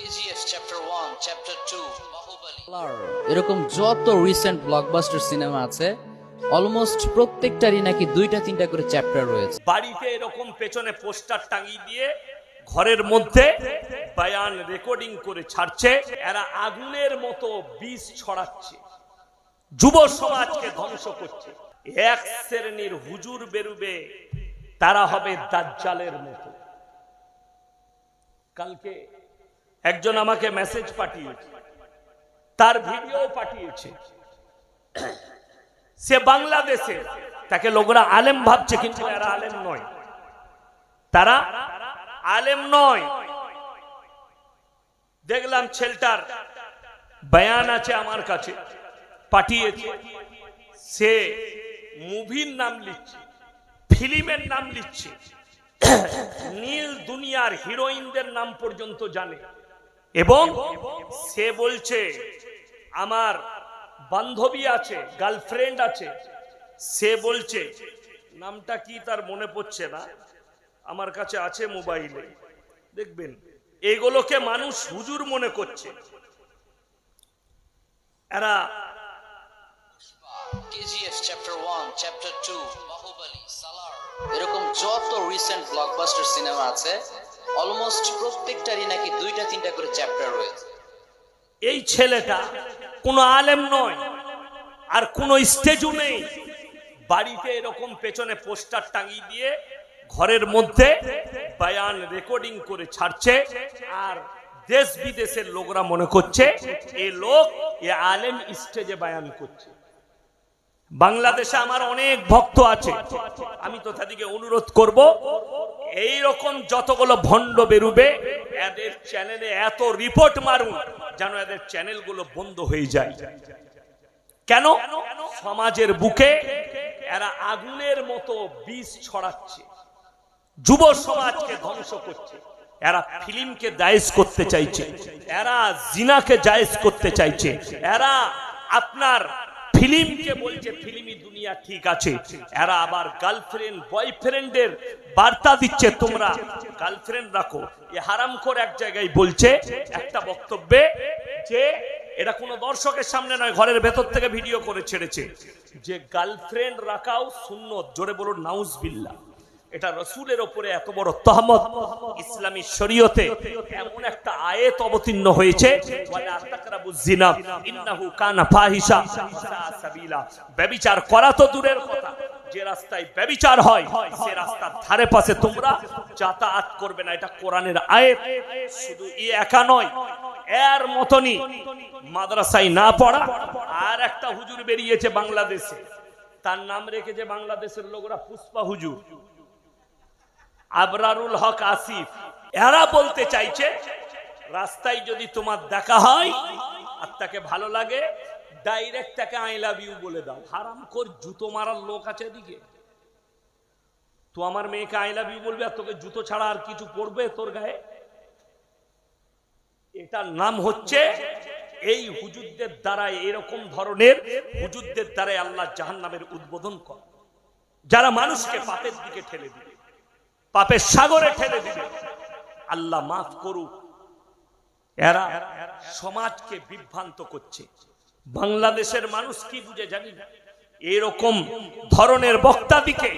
KGF chapter 1, chapter 2, Bahubali. এরকম যত recent blockbuster cinema আছে অলমোস্ট প্রত্যেকটারই নাকি দুইটা তিনটা করে চ্যাপ্টার রয়েছে। বাড়িতে এরকম পেছনে পোস্টার টাঙিয়ে দিয়ে ঘরের মধ্যে বায়ান রেকর্ডিং করে ছাড়ছে এরা আগুনের মতো বিষ ছড়াচ্ছে যুব সমাজকে ধ্বংস করছে। এক শ্রেণির হুজুর বেরুবে তারা হবে দাজ্জালের মতো। কালকে একজন আমাকে মেসেজ পাঠিয়েছে। তার ভিডিও পাঠিয়েছে। সে বাংলাদেশে, তাকে লোকরা আলেম ভাবছে, কিন্তু আলেম নয়। তারা আলেম নয়। দেখলাম ছেলটার বয়ান আছে আমার কাছে, পাঠিয়েছে। সে মুভির নাম লিখছে, ফিল্মের নাম লিখছে। নীল দুনিয়ার হিরোইনদের নাম পর্যন্ত জানে। এবং সে বলছে আমার বান্ধবী আছে গার্লফ্রেন্ড আছে। সে বলছে নামটা কি তার মনে পড়ছে না? আমার কাছে আছে মোবাইলে। দেখবেন এগুলোকে মানুষ হুজুর মনে করছে। এরা KGF chapter 1, chapter 2, Bahubali, Salar. এরকম যত রিসেন্ট ব্লকবাস্টার সিনেমা আছে অলমোস্ট প্রত্যেকটারই নাকি দুইটা, তিনটা করে চ্যাপ্টার রয়েছে। এই ছেলেটা কোনো আলেম নয়, আর কোনো স্টেজও নেই। বাড়িতে এরকম পেছনে পোস্টার টাঙিয়ে দিয়ে ঘরের মধ্যে বায়ান রেকর্ডিং করে ছাড়ছে, আর দেশ বিদেশের লোকরা মনে করছে, এ লোক, এ আলেম স্টেজে বায়ান করছে। বাংলাদেশে আমার অনেক ভক্ত আছে। আমি তো অনুরোধ করব এই রকম যতগুলো ভণ্ড বেরুবে, এদের চ্যানেলে এত রিপোর্ট মারুন, যেন এদের চ্যানেলগুলো বন্ধ হয়ে যায়। কেন? সমাজের বুকে এরা আগুনের মতো বিষ ছড়াচ্ছে। যুব সমাজকে ধ্বংস করছে। এরা ফিল্মকে জায়েজ করতে চাইছে। এরা জিনাকে জায়েজ করতে চাইছে। এরা আপনার ফিল্মকে বলছে, ফিলিমি দুনিয়া ঠিক আছে। এরা আবার গার্লফ্রেন্ড, বয়ফ্রেন্ডের বার্তা দিচ্ছে তোমরা। গার্লফ্রেন্ড রাখো। এ হারাম করে এক জায়গায় বলছে একটা বক্তব্যে যে এটা কোনো দর্শকের সামনে নয়, ঘরের ভেতর থেকে ভিডিও করে ছেড়েছে। যে গার্লফ্রেন্ড রাখাও শূন্য জোরে বলুন নাউজ বিল্লা এটা রসুলের ওপরে এত বড় তহমত ইসলামী শরীয়তে এমন একটা আয়েত অবতীর্ণ হয়েছে ব্যভিচার করা তো দূরের কথা, যে রাস্তায় ব্যভিচার হয়, সে রাস্তার ধারে পাশে তোমরা যাতায়াত করবে না, এটা কোরআনের আয়াত। শুধু ই একা নয়, এর মতনই মাদ্রাসায় না পড়া আর একটা হুজুর বেরিয়েছে বাংলাদেশে। তার নাম রেখেছে বাংলাদেশের লোকরা পুষ্পা হুজুর। আবরারুল হক আসিফ, এরা বলতে চাইছে, রাস্তায় যদি তোমার দেখা হয়, আর তাকে ভালো লাগে ডাইরেক্ট তাকে আই লাভ ইউ বলে দাও। হারাম কর জুতো মারার লোক আছে এদিকে। তো আমার মেয়েকে আই লাভ ইউ বলবে, আর তোকে জুতো ছাড়া আর কিছু পড়বে তোর গায়ে? এটার নাম হচ্ছে, এই হুজুরদের দ্বারা এরকম ধরনের হুজুরদের দ্বারাই আল্লাহ জাহান্নামের উদ্বোধন কর। যারা মানুষকে পাপের দিকে ঠেলে দিবে। পাপের সাগরে ঠেলে দিবে। আল্লাহ মাফ করুক। এরা সমাজকে বিভ্রান্ত করছে। বাংলাদেশের মানুষ কি বুঝে জানি না। এরকম ধরনের বক্তাদিকে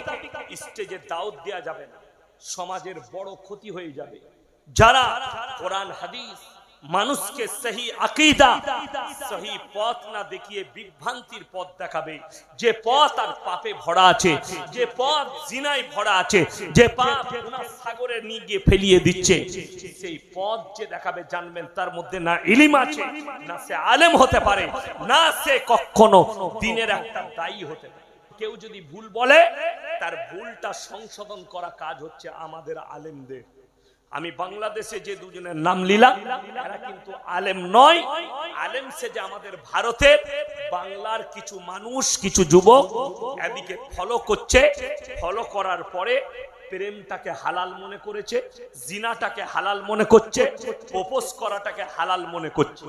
স্টেজে দাওয়াত দেওয়া যাবে না। সমাজের বড় ক্ষতি হয়ে যাবে। যারা কোরআন, হাদিস মানুষকে সহি আকিদা, সহি পথ না দেখিয়ে বিভ্রান্তির পথ দেখাবে। যে পথ আর পাপে ভরা আছে, যে পথ জিনায় ভরা আছে, যে পাপ সাগরে নিয়ে গিয়ে ফেলিয়ে দিচ্ছে, সেই পথ যে দেখাবে জানবেন তার মধ্যে না ইলিম আছে, না সে আলেম হতে পারে, না সে কখনো দিনের একটা দায়ী হতে পারে। কেউ যদি ভুল বলে, তার ভুলটা সংশোধন করা কাজ হচ্ছে আমাদের আলেমদের। আমি বাংলাদেশে যে দুজনের নাম নিলাম কিন্তু আলেম নয়। আলেম সে যে আমাদের ভারতে, বাংলার কিছু মানুষ, কিছু যুবক এদিকে ফলো করছে। ফলো করার পরে প্রেমটাকে হালাল মনে করেছে, জিনাটাকে হালাল মনে করছে প্রপোজ করাটাকে হালাল মনে করছে।